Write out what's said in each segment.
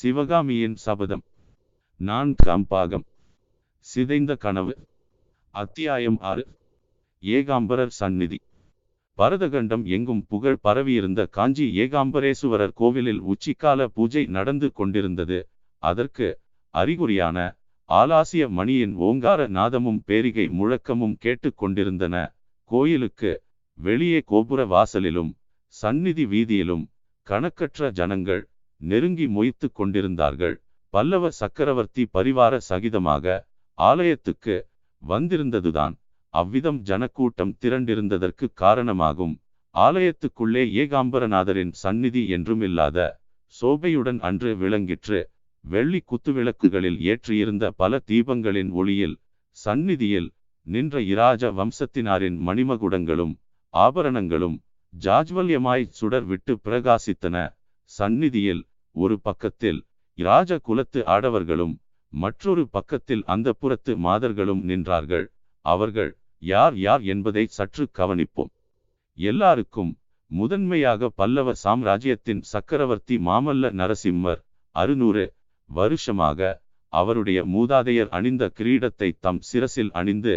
சிவகாமியின் சபதம். நான் கம்பாகம். சிதைந்த கனவு. அத்தியாயம் ஆறு. ஏகாம்பரர் சந்நிதி. பரதகண்டம் எங்கும் புகழ் பரவியிருந்த காஞ்சி ஏகாம்பரேசுவரர் கோவிலில் உச்சிக்கால பூஜை நடந்து கொண்டிருந்தது. அதற்கு அறிகுறியான ஆலாசிய மணியின் ஓங்கார நாதமும் பேரிகை முழக்கமும் கேட்டு கொண்டிருந்தன. கோயிலுக்கு வெளியே கோபுர வாசலிலும் சந்நிதி வீதியிலும் கணக்கற்ற ஜனங்கள் நெருங்கி மொய்த்து கொண்டிருந்தார்கள். பல்லவ சக்கரவர்த்தி பரிவார சகிதமாக ஆலயத்துக்கு வந்திருந்ததுதான். அவ்விதம் ஜனக்கூட்டம் திரண்டிருந்ததற்கு காரணமாகும். ஆலயத்துக்குள்ளே ஏகாம்பரநாதரின் சந்நிதி என்றுமில்லாத சோபையுடன் அன்று விளங்கிற்று. வெள்ளி குத்துவிளக்குகளில் ஏற்றியிருந்த பல தீபங்களின் ஒளியில் சந்நிதியில் நின்ற இராஜ வம்சத்தினாரின் மணிமகுடங்களும் ஆபரணங்களும் ஜாஜ்வல்யமாய் சுடர் விட்டு பிரகாசித்தன. சந்நிதியில் ஒரு பக்கத்தில் இராஜ குலத்து ஆடவர்களும் மற்றொரு பக்கத்தில் அந்த புறத்து மாதர்களும் நின்றார்கள். அவர்கள் யார் யார் என்பதை சற்று கவனிப்போம். எல்லாருக்கும் முதன்மையாக பல்லவ சாம்ராஜ்யத்தின் சக்கரவர்த்தி மாமல்ல நரசிம்மர் அறுநூறு வருஷமாக அவருடைய மூதாதையர் அணிந்த கிரீடத்தை தம் சிரசில் அணிந்து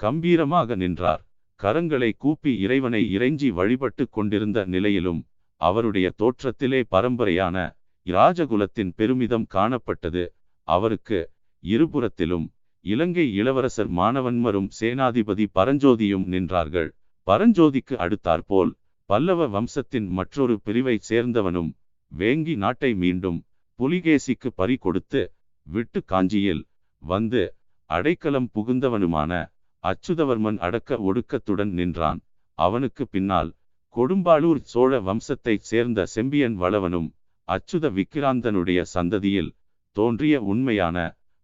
கம்பீரமாக நின்றார். கரங்களை கூப்பி இறைவனை இறைஞ்சி வழிபட்டு கொண்டிருந்த நிலையிலும் அவருடைய தோற்றத்திலே பரம்பரையான இராஜகுலத்தின் பெருமிதம் காணப்பட்டது. அவருக்கு இருபுறத்திலும் இலங்கை இளவரசர் மானவன்மரும் சேனாதிபதி பரஞ்சோதியும் நின்றார்கள். பரஞ்சோதிக்கு அடுத்தாற்போல் பல்லவ வம்சத்தின் மற்றொரு பிரிவை சேர்ந்தவனும் வேங்கி நாட்டை மீண்டும் புலிகேசிக்கு பறி கொடுத்து விட்டு காஞ்சியில் வந்து அடைக்கலம் புகுந்தவனுமான அச்சுதவர்மன் அடக்க ஒடுக்கத்துடன் நின்றான். அவனுக்கு பின்னால் கொடும்பாளூர் சோழ வம்சத்தைச் சேர்ந்த செம்பியன் வளவனும் அச்சுத விக்கிராந்தனுடைய சந்ததியில் தோன்றிய உண்மையான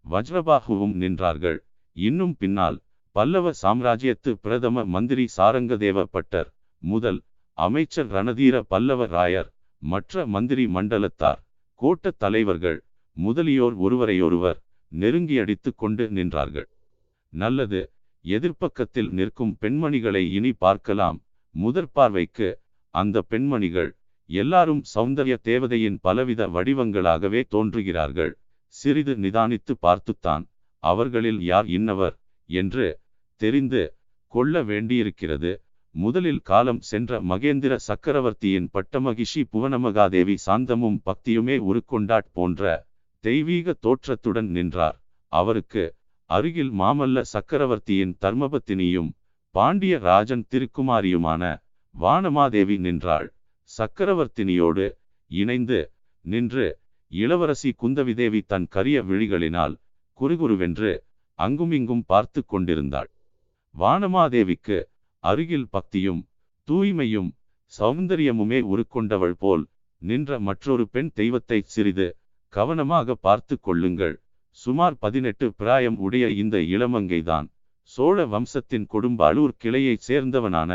வஜ்ரபாகுவும் நின்றார்கள். இன்னும் பின்னால் பல்லவ சாம்ராஜ்யத்து பிரதம மந்திரி சாரங்கதேவ பட்டர் முதல் அமைச்சர் ரணதீர பல்லவ ராயர் மற்ற மந்திரி மண்டலத்தார் கோட்டத் தலைவர்கள் முதலியோர் ஒருவரையொருவர் நெருங்கியடித்து கொண்டு நின்றார்கள். நல்லது எதிர்ப்பக்கத்தில் நிற்கும் பெண்மணிகளை இனி பார்க்கலாம். முதற் பார்வைக்கு அந்த பெண்மணிகள் எல்லாரும் சௌந்தரிய தேவதையின் பலவித வடிவங்களாகவே தோன்றுகிறார்கள். சிறிது நிதானித்து பார்த்துத்தான் அவர்களில் யார் இன்னவர்? என்று தெரிந்து கொள்ள வேண்டியிருக்கிறது. முதலில் காலம் சென்ற மகேந்திர சக்கரவர்த்தியின் பட்டமகிஷி புவனமகாதேவி சாந்தமும் பக்தியுமே உருக்கொண்டாட் போன்ற தெய்வீக தோற்றத்துடன் நின்றார். அவருக்கு அருகில் மாமல்ல சக்கரவர்த்தியின் தர்மபத்தினியும் பாண்டிய ராஜன் திருக்குமாரியுமான வானமாதேவி நின்றாள். சக்கரவர்த்தினியோடு இணைந்து நின்று இளவரசி குந்தவிதேவி தன் கரிய விழிகளினால் குறுகுருவென்று அங்குமிங்கும் பார்த்து கொண்டிருந்தாள். வானமாதேவிக்கு அருகில் பக்தியும் தூய்மையும் சௌந்தரியமுமே உருக்கொண்டவள் போல் நின்ற மற்றொரு பெண் தெய்வத்தை சிறிது கவனமாக பார்த்து கொள்ளுங்கள். சுமார் பதினெட்டு பிராயம் உடைய இந்த இளமங்கைதான் சோழ வம்சத்தின் கொடும்பாளூர் கிளையைச் சேர்ந்தவனான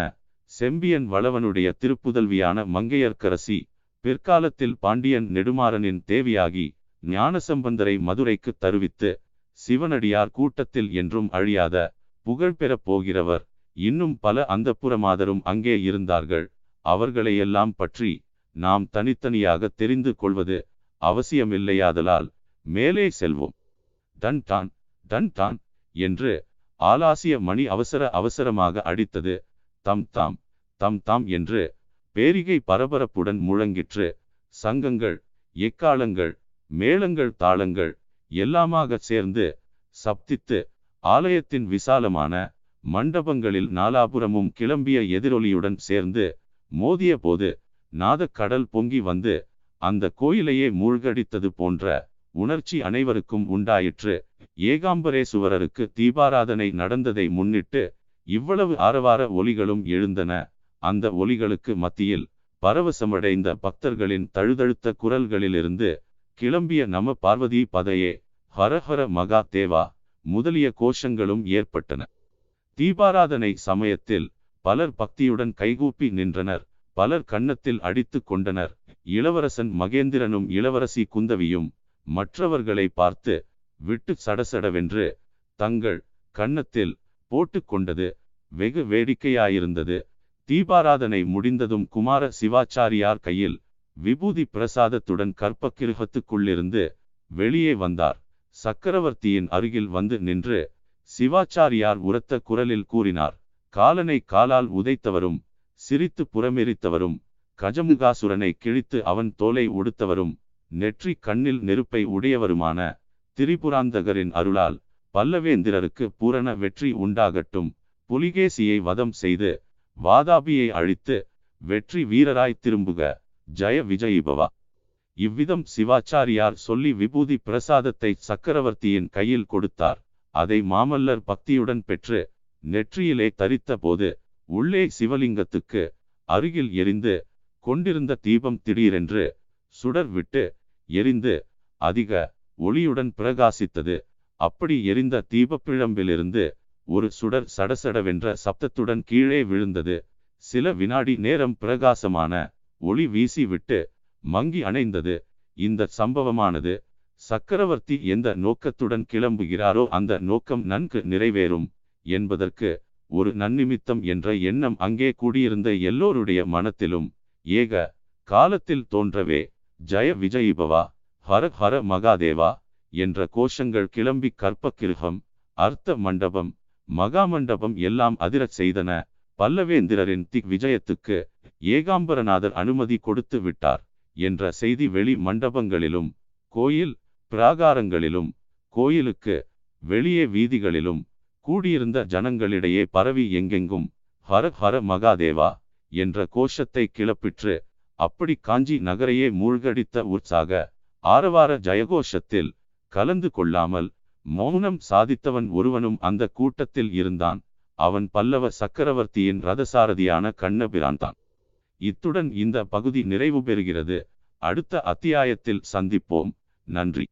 செம்பியன் வளவனுடைய திருப்புதல்வியான மங்கையர்க்கரசி பிற்காலத்தில் பாண்டியன் நெடுமாறனின் தேவியாகி ஞானசம்பந்தரை மதுரைக்கு தருவித்து சிவனடியார் கூட்டத்தில் என்றும் அழியாத புகழ்பெறப் போகிறவர். இன்னும் பல அந்தப்புறமாதரும் அங்கே இருந்தார்கள். அவர்களையெல்லாம் பற்றி நாம் தனித்தனியாக தெரிந்து கொள்வது அவசியமில்லையாதலால் மேலே செல்வோம். டன் டான் டன் டான் என்று ஆலாசிய மணி அவசர அவசரமாக அடித்தது. தம் தாம் தம் தாம் என்று பேரிகை பரபரப்புடன் முழங்கிற்று. சங்கங்கள் எக்காலங்கள் மேளங்கள் தாளங்கள் எல்லாமாக சேர்ந்து சப்தித்து ஆலயத்தின் விசாலமான மண்டபங்களில் நாலாபுரமும் கிளம்பிய எதிரொலியுடன் சேர்ந்து மோதிய போது நாதக்கடல் பொங்கி வந்து அந்த கோயிலையே மூழ்கடித்தது போன்ற உணர்ச்சி அனைவருக்கும் உண்டாயிற்று. ஏகாம்பரேசுவரருக்கு தீபாராதனை நடந்ததை முன்னிட்டு இவ்வளவு ஆரவார ஒலிகளும் எழுந்தன. அந்த ஒலிகளுக்கு மத்தியில் பரவசமடைந்த பக்தர்களின் தழுதழுத்த குரல்களிலிருந்து கிளம்பிய நம பார்வதி பதையே ஹரஹர மகா தேவா முதலிய கோஷங்களும் ஏற்பட்டன. தீபாராதனை சமயத்தில் பலர் பக்தியுடன் கைகூப்பி நின்றனர். பலர் கன்னத்தில் அடித்து கொண்டனர். இளவரசன் மகேந்திரனும் இளவரசி குந்தவியும் மற்றவர்களை பார்த்து விட்டு சடசடவென்று தங்கள் கன்னத்தில் போட்டுக்கொண்டது வெகு வேடிக்கையாயிருந்தது. தீபாராதனை முடிந்ததும் குமார சிவாச்சாரியார் கையில் விபூதி பிரசாதத்துடன் கற்பக்கிருகத்துக்குள்ளிருந்து வெளியே வந்தார். சக்கரவர்த்தியின் அருகில் வந்து நின்று சிவாச்சாரியார் உரத்த குரலில் கூறினார் காலனை காலால் உதைத்தவரும் சிரித்து புறமெரித்தவரும் கஜமுகாசுரனை கிழித்து அவன் தோலை உடுத்தவரும் நெற்றி கண்ணில் நெருப்பை உடையவருமான திரிபுராந்தகரின் அருளால் பல்லவேந்திரருக்கு பூரண வெற்றி உண்டாகட்டும். புலிகேசியை வதம் செய்து வாதாபியை அழித்து வெற்றி வீரராய் திரும்புக. ஜய விஜயிபவா இவ்விதம் சிவாச்சாரியார் சொல்லி விபூதி பிரசாதத்தை சக்கரவர்த்தியின் கையில் கொடுத்தார். அதை மாமல்லர் பக்தியுடன் பெற்று நெற்றியிலே தரித்த போது உள்ளே சிவலிங்கத்துக்கு அருகில் எரிந்து கொண்டிருந்த தீபம் திடீரென்று சுடர் விட்டு எரிந்து அதிக ஒளியுடன் பிரகாசித்தது. அப்படி எரிந்த தீபப்பிழம்பிலிருந்து ஒரு சுடர் சடசடவென்ற சப்தத்துடன் கீழே விழுந்தது. சில வினாடி நேரம் பிரகாசமான ஒளி வீசி விட்டு மங்கி அணைந்தது. இந்த சம்பவமானது சக்கரவர்த்தி எந்த நோக்கத்துடன் கிளம்புகிறாரோ அந்த நோக்கம் நன்கு நிறைவேறும் என்பதற்கு ஒரு நன்னிமித்தம் என்ற எண்ணம் அங்கே கூடியிருந்த எல்லோருடைய மனத்திலும் ஏக காலத்தில் தோன்றவே ஜய விஜயிபவா ஹர ஹர மகாதேவா என்ற கோஷங்கள் கிளம்பி கற்பக்கிருகம் அர்த்த மண்டபம் மகாமண்டபம் எல்லாம் அதிரச் செய்தன. பல்லவேந்திரரின் திக் விஜயத்துக்கு ஏகாம்பரநாதர் அனுமதி கொடுத்து விட்டார் என்ற செய்தி வெளி மண்டபங்களிலும் கோயில் பிராகாரங்களிலும் கோயிலுக்கு வெளியே வீதிகளிலும் கூடியிருந்த ஜனங்களிடையே பரவி எங்கெங்கும் ஹர ஹர மகாதேவா என்ற கோஷத்தை கிளப்பிற்று. அப்படி காஞ்சி நகரையே மூழ்கடித்த உற்சாக ஆரவார ஜயகோஷத்தில் கலந்து கொள்ளாமல் மௌனம் சாதித்தவன் ஒருவனும் அந்த கூட்டத்தில் இருந்தான். அவன் பல்லவ சக்கரவர்த்தியின் ரதசாரதியான கண்ணபிரான் தான் இத்துடன் இந்த பகுதி நிறைவு பெறுகிறது அடுத்த அத்தியாயத்தில் சந்திப்போம். நன்றி.